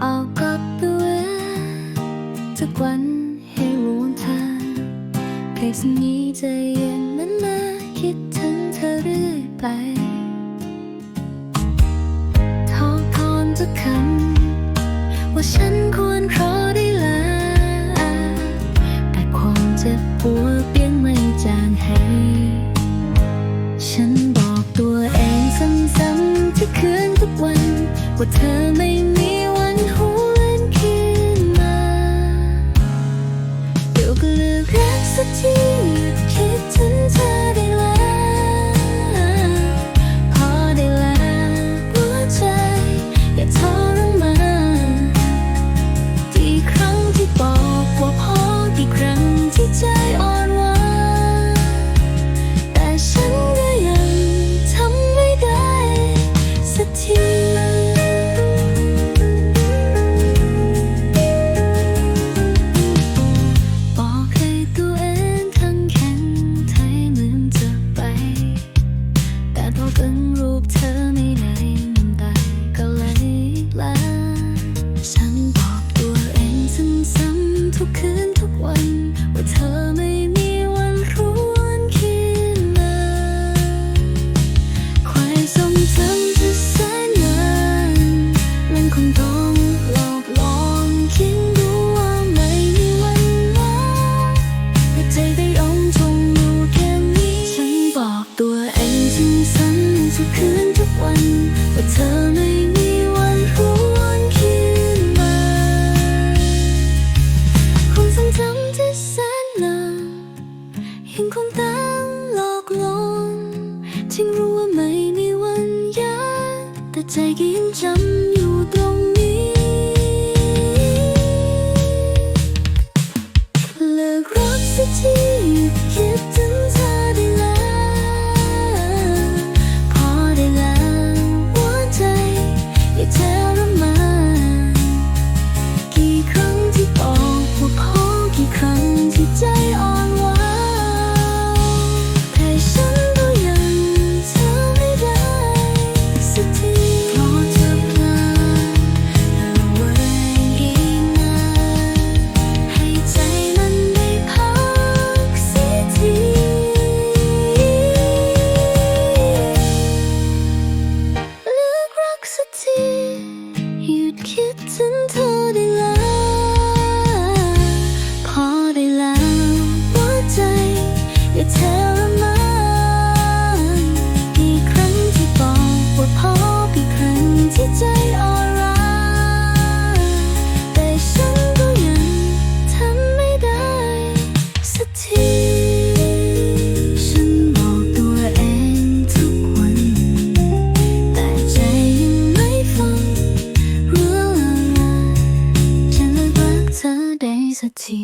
ออกกับตัวทุกวันให้รู้ทางเคยสัญญีใจเย็นมันมาคิดถึงเธอเรื่อยไปทอพรทุกคำว่าฉันควรขอได้ลาแต่ความเจ็บปวดเพียงไม่จางหายฉันบอกตัวเองซ้ำๆทุกคืนทุกวันว่าเธอไม่มี มันต้องหลอกหลอนคิดรู้ว่าไม่มีวันล้าแต่ใจได้องทงอยู่แค่นี้ฉันบอกตัวเองซ้ำๆทุกคืนทุกวัน ว่าเธอไม่มีวันหวนคืนมาความทรงจำที่แสนนานยังคงตั้งหลอกลวงถึงรู้ว่าไม่มีวันย้ายแต่ใจก็ยังจำ ที่ใจอ่อนร้าแต่ฉันก็ยังทำไม่ได้สักที ฉันบอกตัวเองทุกวัน แต่ใจยังไม่ฟังเรื่องอะไรฉันเลิกรักเธอได้สักที